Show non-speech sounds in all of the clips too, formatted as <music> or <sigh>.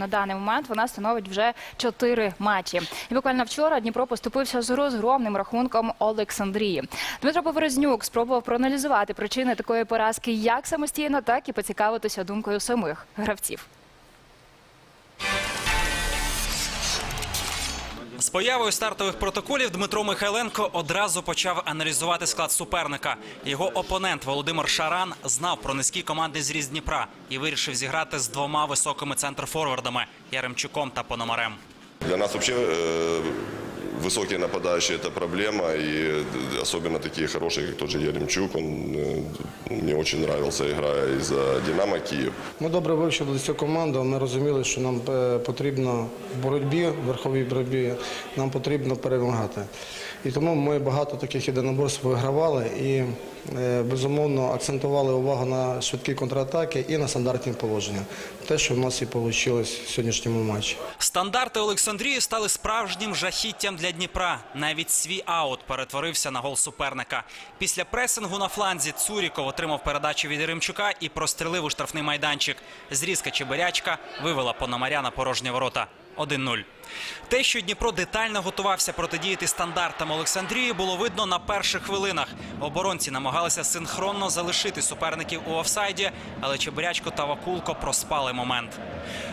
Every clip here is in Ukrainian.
На даний момент вона становить вже 4 матчі. І буквально вчора Дніпро поступився з розгромним рахунком Олександрії. Дмитро Поворознюк спробував проаналізувати причини такої поразки як самостійно, так і поцікавитися думкою самих гравців. З появою стартових протоколів Дмитро Михайленко одразу почав аналізувати склад суперника. Його опонент Володимир Шаран знав про низькі команди з різ Дніпра і вирішив зіграти з двома високими центрфорвардами Яремчуком та Пономарем. Для нас вообще э, высокие нападающие – это проблема, и э, особенно такие хорошие, как тот же Яремчук. Он э, мне очень нравился, играя из-за «Динамо Киев». Ми добре вивчили цю команду. Ми розуміли, що нам е, потрібно в боротьбі, в верховій боротьбі, нам потрібно перемагати. І тому ми багато таких єдиноборств вигравали і е, безумовно акцентували увагу на швидкі контратаки і на стандартні положення. Те, що в нас і вийшло в сьогоднішньому матчі. Стандарти Олександрії стали справжнім жахіттям для Дніпра. Навіть свій аут перетворився на гол суперника. Після пресингу на фланзі Цуріков отримав передачу від Римчука і прострілив у штрафний майданчик. Зрізка Чебирячка вивела Пономаря на порожні ворота. 1-0. Те, що Дніпро детально готувався протидіяти стандартам Олександрії, було видно на перших хвилинах. Оборонці намагалися синхронно залишити суперників у офсайді, але Чебирячко та Вакулко проспали момент.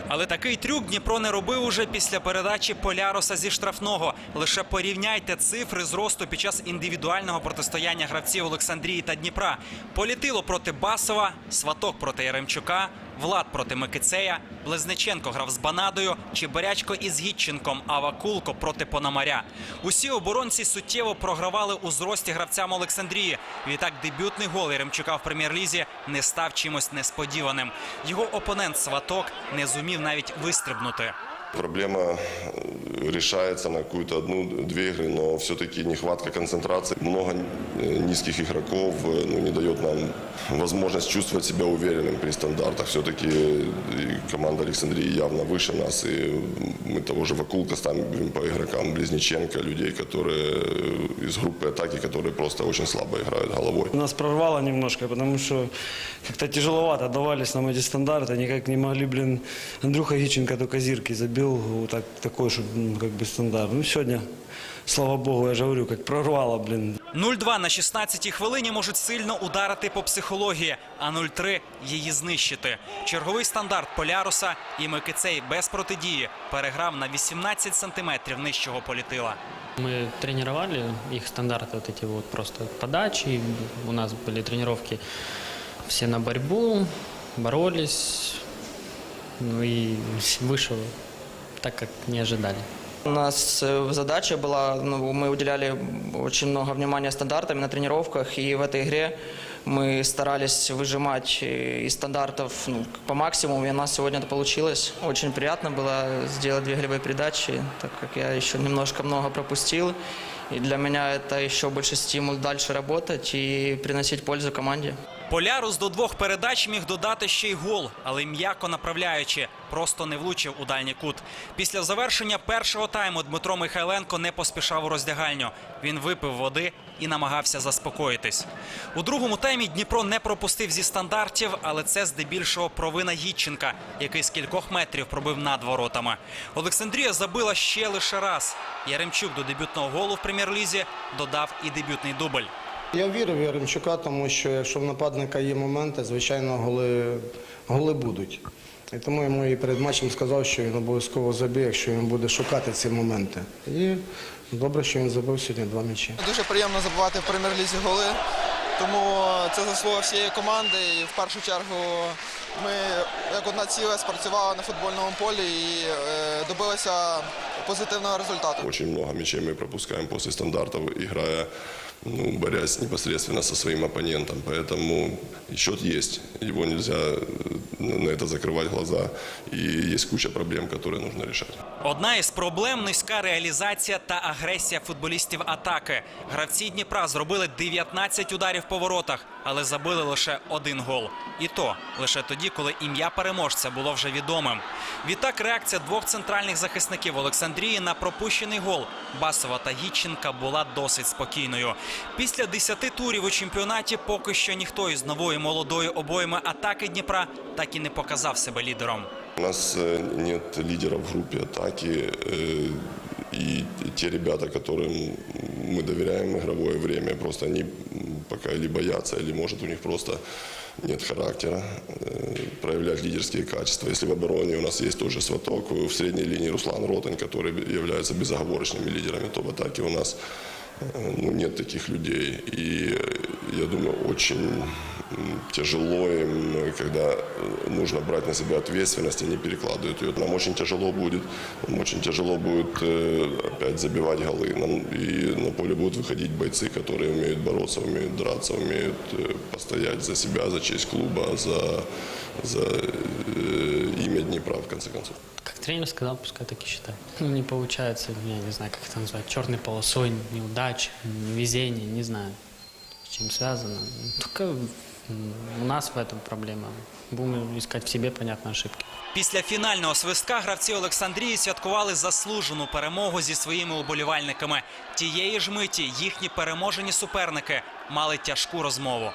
Але такий трюк Дніпро не робив уже після передачі Поляроса зі штрафного. Лише порівняйте цифри зросту під час індивідуального протистояння гравців Олександрії та Дніпра. Політило проти Басова, Сваток проти Яремчука, Влад проти Микицея, Близниченко грав з Банадою, Чебирячко із Гітченком, а Вакулко проти Пономаря. Усі оборонці суттєво програвали у зрості гравцям Олександрії. Відтак дебютний гол Яремчука в прем'єр-лізі не став чимось несподіваним. Його опонент Сваток не зумів навіть вистрибнути. Проблема э, решается на какую-то одну-две игры, но все-таки нехватка концентрации. Много э, низких игроков э, ну, не дает нам возможность чувствовать себя уверенным при стандартах. Все-таки команда Александрии явно выше нас, и мы того же Вакулка ставим по игрокам Близниченко, людей, которые из группы атаки, которые просто очень слабо играют головой. Нас прорвало немножко, потому что как-то тяжеловато давались нам эти стандарты. Никак не могли, блин, Андрюха Гиченко только зирки забил вот так, такой, что, ну, как бы стандарт. Ну, сегодня, слава богу, я же говорю, как прорвало, блин. 0-2 на 16-й хвилині можуть сильно ударити по психології, а 0-3 – її знищити. Черговий стандарт Поляруса і Микицей без протидії переграв на 18 сантиметрів нижчого політила. Мы тренировали их стандарты, вот эти вот просто подачи. У нас были тренировки все на борьбу, боролись. Ну и вышло так, как не ожидали. У нас э, задача была, ну, мы уделяли очень много внимания стандартам на тренировках, и в этой игре мы старались выжимать э, из стандартов ну, по максимуму, и у нас сегодня это получилось. Очень приятно было сделать две голевые передачи, так как я еще немножко много пропустил. И для меня это еще больше стимул дальше работать и приносить пользу команде. Полярус до двох передач міг додати ще й гол, але м'яко направляючи, просто не влучив у дальній кут. Після завершення першого тайму Дмитро Михайленко не поспішав у роздягальню. Він випив води і намагався заспокоїтись. У другому таймі Дніпро не пропустив зі стандартів, але це здебільшого провина Гітченка, який з кількох метрів пробив над воротами. Олександрія забила ще лише раз. Яремчук до дебютного голу в прем'єр-лізі додав і дебютний дубль. Я вірю в Яремчука, тому що якщо в нападника є моменти, звичайно, голи, голи будуть. І тому йому і перед матчем сказав, що він обов'язково заб'є, якщо він буде шукати ці моменти. І добре, що він забив сьогодні два м'ячі. Дуже приємно забувати в прем'єр-лізі голи, тому це заслуга всієї команди. І в першу чергу ми як одна ціла спрацювали на футбольному полі і е, добилися позитивного результату. Очень много мячей мы пропускаем после стандартов, играя, ну, борясь непосредственно со своим оппонентом. Поэтому счет есть. Его нельзя э, на это закрывать глаза. И есть куча проблем, которые нужно решать. Одна із проблем низька реалізація та агресія футболістів атаки. Гравці Дніпра зробили 19 ударів по воротах, але забили лише один гол. І то лише тоді, коли ім'я переможця було вже відомим. Відтак реакція двох центральних захисників Олександрії на пропущений гол Басова та Гітченка була досить спокійною. Після 10 турів у чемпіонаті поки що ніхто із нової молодої обойми атаки Дніпра так і не показав себе лідером. У нас э, нет лидера в группе атаки. э, И те ребята, которым мы доверяем игровое время, просто они пока или боятся, или может у них просто нет характера э, проявлять лидерские качества. Если в обороне у нас есть тоже Сваток, в средней линии Руслан Ротань, который является безоговорочными лидерами, то в атаке у нас ну, нет таких людей. И я думаю, очень тяжело им, э, когда э, нужно брать на себя ответственность, они перекладывают ее. Нам очень тяжело будет, нам очень тяжело будет э, опять забивать голы. Нам, и на поле будут выходить бойцы, которые умеют бороться, умеют драться, умеют э, постоять за себя, за честь клуба, за, за имя Днепра, в конце концов. Как тренер сказал, пускай так и считает. Ну, не получается, я не знаю, как это назвать, черной полосой, неудач, везение, не знаю, с чем связано. Только у нас в этом проблема. Будемо искать в себе, понятно, ошибки. Після фінального свистка гравці Олександрії святкували заслужену перемогу зі своїми уболівальниками. Тієї ж миті їхні переможені суперники мали тяжку розмову.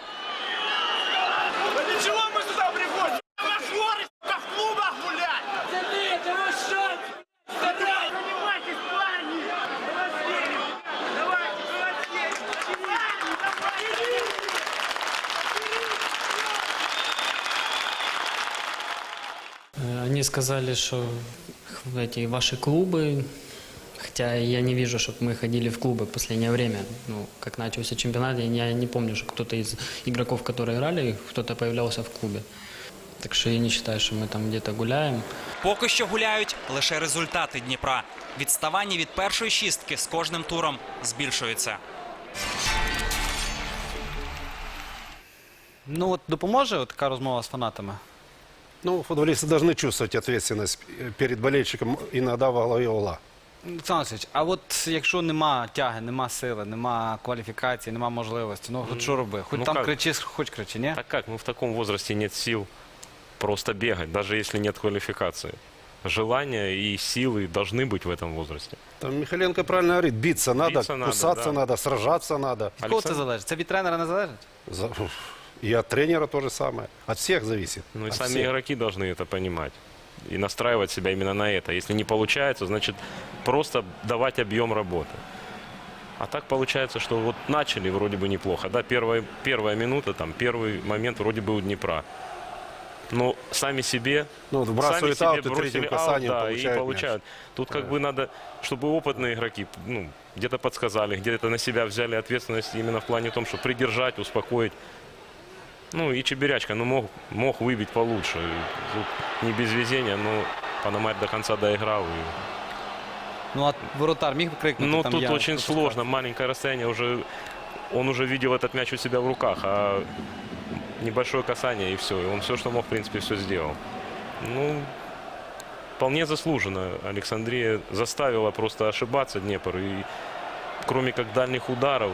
сказали, что эти ваши клубы, хотя я не вижу, чтобы мы ходили в клубы в последнее время. Ну, как начался чемпионат, я не, я не помню, что кто-то из игроков, которые играли, кто-то появлялся в клубе. Так что я не считаю, что мы там где-то гуляем. Поки що гуляють лише результати Дніпра. Відставання від першої шістки з кожним туром збільшується. Ну от допоможе от така розмова з фанатами? Ну, футболисты должны чувствовать ответственность э, перед болельщиком иногда во главе угла. Олександр Васильович, а от якщо нема тяги, нема сили, нема кваліфікації, нема можливості, ну от що роби? Хоч ну там как? кричи, хоч кричи, ні? Так как? Ну, в таком возрасте нет сил просто бегать, даже если нет квалификации. Желания и силы должны быть в этом возрасте. Там Михаленко правильно говорит, биться надо, Биться надо, кусаться да. надо, сражаться надо. Від кого це Александр- залежить? Це від тренера не залежить? За- И от тренера то же самое. От всех зависит. Ну и От сами всех. игроки должны это понимать. И настраивать себя именно на это. Если не получается, значит просто давать объем работы. А так получается, что вот начали вроде бы неплохо. Да, первая, первая минута, там, первый момент вроде бы у Днепра. Но сами себе, Ну, сами себе аут бросили аут, да, получают и мяч. получают. Тут как бы надо, чтобы опытные игроки ну, где-то подсказали, где-то на себя взяли ответственность именно в плане том, чтобы придержать, успокоить. Ну и Чебирячка, ну мог, мог выбить получше. Тут не без везения, но Панамарь до конца доиграл. И... Ну а воротар міг крикнути? Ну там тут я, очень що сложно, маленькое расстояние уже. Он уже видел этот мяч у себя в руках, а небольшое касание и все. И он все, что мог, в принципе, все сделал. Ну, вполне заслуженно. Александрия заставила просто ошибаться Днепр. И кроме как дальних ударов,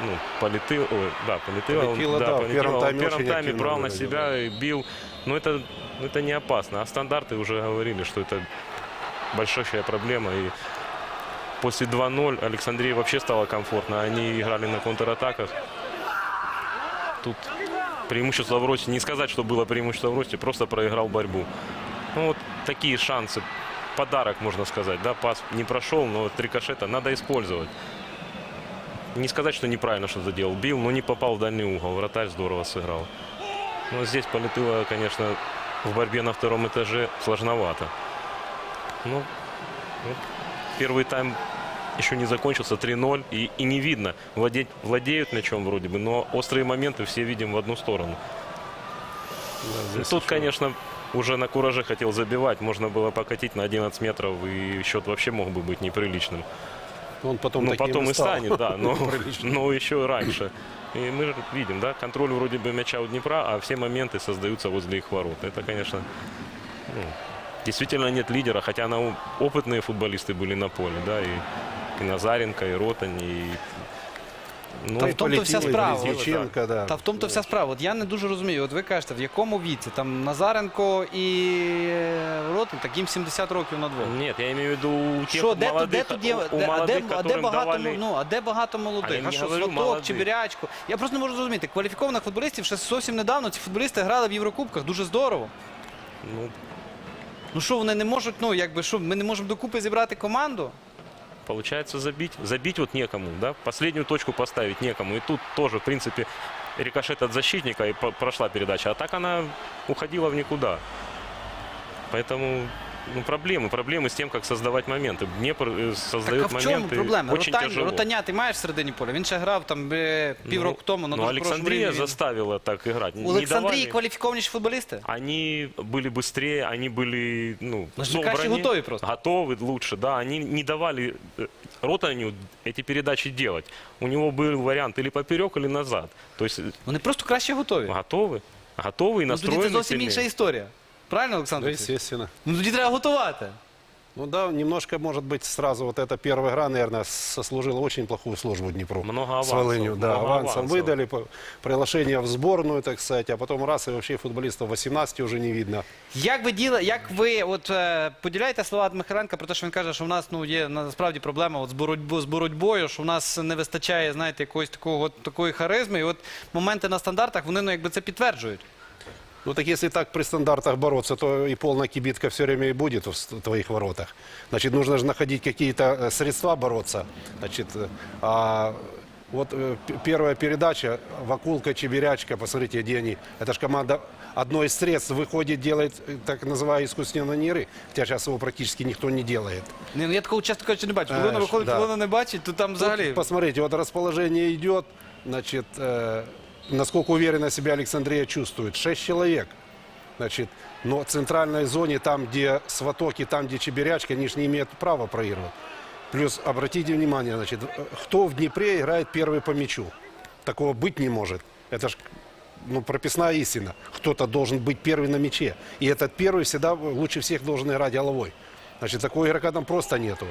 ну, полетел, ой, да, полетел, Полетело, да, в полетело. первом Он тайме в первом тайме брал на себя и бил. Но это, ну, это не опасно. А стандарты уже говорили, что это большущая проблема. И после 2-0 Александрии вообще стало комфортно. Они играли на контратаках. Тут преимущество в росте. Не сказать, что было преимущество в росте, просто проиграл борьбу. Ну, вот такие шансы. Подарок, можно сказать. Да, пас не прошел, но кашета надо использовать. Не сказать, что неправильно что-то делал. Бил, но не попал в дальний угол. Вратарь здорово сыграл. Но здесь полетело, конечно, в борьбе на втором этаже сложновато. Ну, вот первый тайм еще не закончился 3-0 и, и не видно. Владеть, владеют мячом вроде бы, но острые моменты все видим в одну сторону. Ну, Тут, конечно, уже на кураже хотел забивать. Можно было покатить на 11 метров, и счет вообще мог бы быть неприличным. Он потом ну, таким потом и стал. станет, да, но, Неприличным. <laughs> но еще и раньше. И мы же видим, да, контроль вроде бы мяча у Днепра, а все моменты создаются возле их ворот. Это, конечно, ну, действительно нет лидера, хотя на, опытные футболисты были на поле, да, и, и Назаренко, и Ротань, и... Ну, Та в тому то вся полетіло, і справа. Зінченко, да. Та в тому то вся справа. От я не дуже розумію. От ви кажете, в якому віці? Там Назаренко і е, Ротин, так їм 70 років на двох. Нет, я имею в виду у тех Що, де, тут- молодых, де тут є, у, у де, а, молодых, де, а де которым багато, давали... ну, а де багато А я молодих? не А що, говорю Сваток, молодих. Чебірячко? Я просто не можу зрозуміти. Кваліфікованих футболістів ще зовсім недавно ці футболісти грали в Єврокубках дуже здорово. Ну, Ну що вони не можуть, ну якби що, ми не можемо докупи зібрати команду? Получается забить. Забить вот некому, да? Последнюю точку поставить некому. И тут тоже, в принципе, рикошет от защитника и прошла передача. А так она уходила в никуда. Поэтому ну, проблемы. Проблемы с тем, как создавать моменты. Днепр э, создает Так а в чому моменты проблема? очень Ротань, тяжело. ротаня ти маєш в середині поля. Він ще грав там е, півроку тому на ну, дуже хорошому Александрия рівні. заставила так играть. У Не Олександрії давали- кваліфікованіші футболісти? Они были быстрее, они были, ну, Ну, ж краще собраны, готові просто. готовы лучше, да. Они не давали э, Ротаню эти передачи делать. У него был вариант или поперек, или назад. То есть э, Вони просто краще готові. готовы, готовы и Ну тоді це настроены зовсім сильнее. інша історія. Правильно, Олександр? Да, Олексійович? естественно. Ну тоді треба готувати. Ну да, немножко, может быть, сразу вот эта первая игра, наверное, сослужила очень плохую службу Днепру. Много С авансов, Волынью, да, много авансом авансов. выдали, по- приглашение в сборную, так сказать, а потом раз, и вообще футболистов 18 уже не видно. Як ви діли, як ви от е, поділяєте слова Михайленка про те, що він каже, що в нас ну є насправді проблема от з боротьбою з боротьбою, що в нас не вистачає, знаєте, якоїсь такого от, такої харизми, і от моменти на стандартах вони ну якби це підтверджують. Ну так если так при стандартах бороться, то и полная кибитка все время и будет в с- твоих воротах. Значит, нужно же находить какие-то э, средства бороться. Значит, э, а вот э, п- первая передача, Вакулка, Чебирячка, посмотрите, где они. Это же команда, одно из средств выходит, делает э, так называемые искусственные игры, хотя сейчас его практически никто не делает. Ні, ну, я такого часто кажучи не бачу. Коли вона Знаєш, виходить, да. коли вона не бачить, то там взагалі. Тут посмотрите, вот расположение идет, значит, э, насколько уверенно себя Александрия чувствует. Шесть человек. Значит, но в центральной зоне, там, где Сватоки, там, где Чебирячка, они же не имеют права проигрывать. Плюс, обратите внимание, значит, кто в Днепре играет первый по мячу? Такого быть не может. Это ж ну, прописная истина. Кто-то должен быть первый на мяче. И этот первый всегда лучше всех должен играть головой. Значит, такого игрока там просто нету.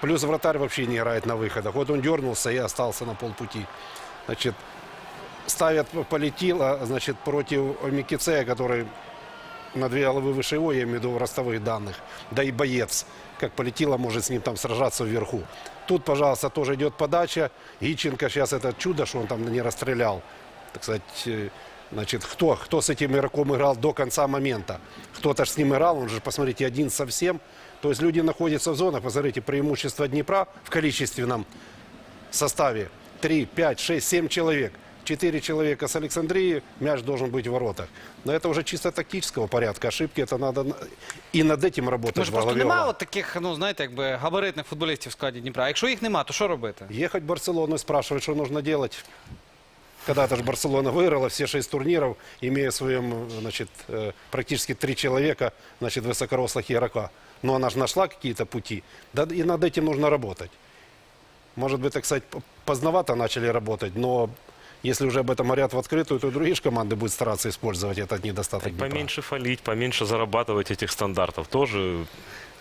Плюс вратарь вообще не играет на выходах. Вот он дернулся и остался на полпути. Значит, ставят полетело, значит, против Микицея, который на две головы выше его, я имею в виду ростовых данных. Да и боец, как полетело, может с ним там сражаться вверху. Тут, пожалуйста, тоже идет подача. Иченко сейчас это чудо, что он там не расстрелял. Так сказать, э, значит, кто, кто с этим игроком играл до конца момента? Кто-то с ним играл, он же, посмотрите, один совсем. То есть люди находятся в зонах, посмотрите, преимущество Днепра в количественном составе 3, 5, 6, 7 человек 4 человека с Александрии, мяч должен быть в воротах. Но это уже чисто тактического порядка. Ошибки это надо на- и над этим работать. Може, в просто голове. немає от таких, ну знаєте, якби габаритних футболістів в складі Дніпра. А якщо їх нема, то що робити? Ехать в Барселону и спрашивать, что нужно делать. Когда-то же Барселона выиграла все шесть турниров, имея в своем, значит, э, практически три человека, значит, высокорослых игрока. Но она же нашла какие-то пути. Да и над этим нужно работать. Может быть, так сказать, п- поздновато начали работать, но если уже об этом говорят в открытую, то и другие ж команды будут стараться использовать этот недостаток. Днепра. Поменьше фалить, поменьше зарабатывать этих стандартов. Тоже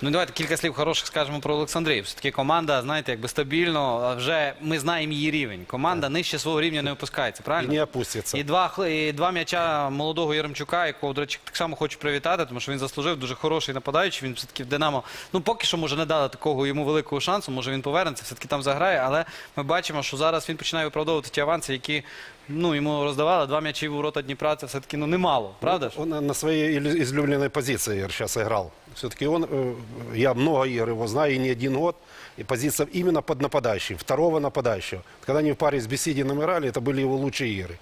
Ну давайте кілька слів хороших скажемо про Олександрію. Все-таки команда, знаєте, якби стабільно, а вже ми знаємо її рівень. Команда нижче свого рівня не опускається, правильно? не опустится. І два, і два м'яча молодого Яремчука, якого, до речі, так само хочу привітати, тому що він заслужив дуже хороший нападаючий. Він все-таки в Динамо, ну поки що може не дали такого йому великого шансу, може він повернеться, все-таки там заграє, але ми бачимо, що зараз він починає виправдовувати ті аванси, які ну, йому роздавали. Два м'ячі в ворота Дніпра, це все-таки ну, немало, правда ж? Он на своей ил- излюбленной позиции сейчас играл. Все-таки он, э, я много игр его знаю, и не один год. И позиция именно под нападающим, второго нападающего. Когда они в паре с Бесединым играли, это были его лучшие игры.